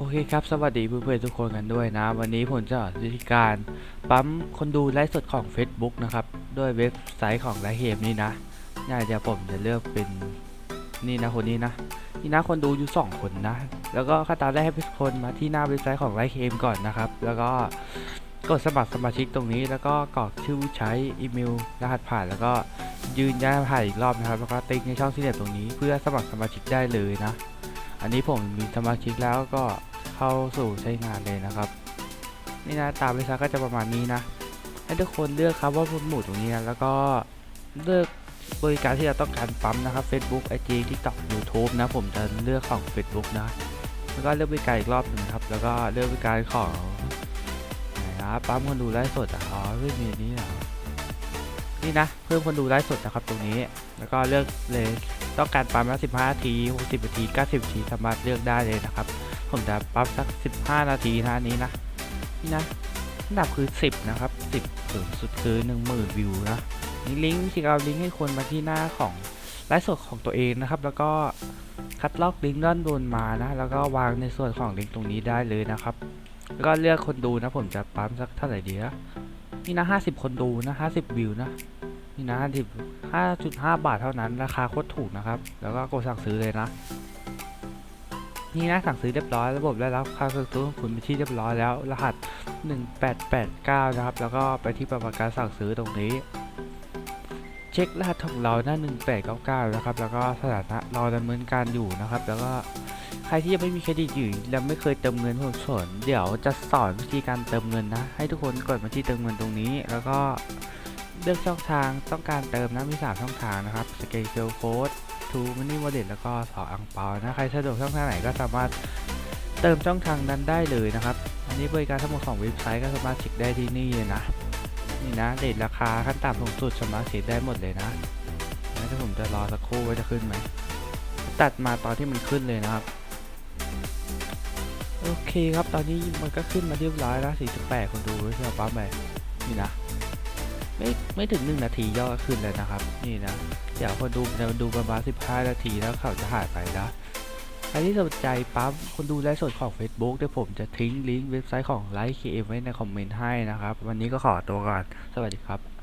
โอเคครับ สวัสดีเพื่อนๆทุกคนกันด้วยนะ วันนี้ผมจะอนวิธีการปั๊มคนดูไลฟ์สดของ Facebook นะครับ ด้วยเว็บไซต์ของไลฟ์เฮมนี่นะน่าจะผมจะเลือกเป็นนี่นะคนนี้นะ นี่นะคนดูอยู่ 2 คนนะ แล้วก็ขั้นตอนแรกให้ทุกคนมาที่หน้าเว็บไซต์ของไลฟ์เฮมก่อนนะครับ แล้วก็กดสมัครสมาชิกตรงนี้ แล้วก็กรอกชื่อใช้อีเมลรหัสผ่านแล้วก็ยืนยันผ่านอีกรอบนะครับ แล้วก็ติ๊กในช่องสี่เหลี่ยมตรงนี้ เพื่อสมัครสมาชิกได้เลยนะ อันนี้ผมมีสมาชิกแล้วก็เข้าสู่ใช้งานเลยนะครับ นี่นะตามเวลาก็จะประมาณนี้นะให้ทุกคนเลือกครับว่าหมู่ตรงนี้นะแล้วก็เลือกบริการที่เราต้องการปั๊มนะครับ Facebook IG TikTok YouTube นะ ผมจะเลือกของ Facebook นะ แล้วก็เลือกบริการอีกรอบหนึ่งครับ แล้วก็เลือกบริการของไหนนะปั๊มคนดูไลฟ์สดอะอ๋อไม่มีอันนี้เหรอนี่นะ เพิ่มคนดูไลฟ์สดนะครับตรงนี้ แล้วก็เลือกเลย ต้องการปั๊มละ15นาที60นาที90นาทีสามารถเลือกได้เลยนะครับ ผมจะปั๊มสัก 15 นาทีนะอันนี้นะนี่นะอันดับคือ 10 นะครับ 10สูงสุดคือ 10,000 วิวนะนี่ลิงก์ที่เอาลิงก์ให้คนมาที่หน้าของไลฟ์สดของตัวเองนะครับ แล้วก็คัดลอกลิงก์ด้านบนมานะ แล้วก็วางในส่วนของลิงก์ตรงนี้ได้เลยนะครับ แล้วก็เลือกคนดูนะ ผมจะปั๊มสักเท่าไหร่ดีนะนี่นะ 50 คนดูนะ 50 วิวนะ นี่นะ50 5.5บาทเท่านั้น ราคาโคตรถูกนะครับ แล้วก็กดสั่งซื้อเลยนะ นี่นะสั่งซื้อเรียบร้อย ระบบได้รับค่าสั่งซื้อของคุณไปที่เรียบร้อยแล้ว รหัส 1889 นะครับ แล้วก็ไปที่ประวัติการสั่งซื้อตรงนี้ เช็ครหัสของเราหน้า 1899 นะครับ แล้วก็สถานะรอดำเนินการอยู่นะครับ แล้วก็ใครที่ยังไม่มีเครดิตอยู่และไม่เคยเติมเงินผมสอนเดี๋ยวจะสอนวิธีการเติมเงินนะ ให้ทุกคนกดมาที่เติมเงินตรงนี้ แล้วก็ เลือกช่องทางต้องการเติมนะมีสามช่องทางนะครับสเกลเซลโค้ดทูมันนี่วอลแล้วก็สออังเปานะใครสะดวกช่องทางไหนก็สามารถเติมช่องทางนั้นได้เลยนะครับ อันนี้บริการทั้งหมดของเว็บไซต์ก็สามารถเช็คได้ที่นี่เลยนะนี่นะเดทราคาขั้นต่ำสูงสุดสามารถเช็คได้หมดเลยนะแล้วถ้าผมจะรอสักครู่ว่าจะขึ้นไหมตัดมาตอนที่มันขึ้นเลยนะครับโอเคครับตอนนี้มันก็ขึ้นมาเรียบร้อยแล้ว48คนดูที่เราปั๊มไปนี่นะ ไม่ไม่ถึง1นาทียอดขึ้นเลยนะครับ นี่นะ เดี๋ยวพอดูจะดูประมาณ15นาทีแล้วเขาจะหายไปนะใครที่สนใจปั๊บคนดูไลฟ์สดของ Facebook เดี๋ยวผมจะทิ้งลิงก์เว็บไซต์ของไลฟ์เคไว้ในคอมเมนต์ให้นะครับ วันนี้ก็ขอตัวก่อน สวัสดีครับ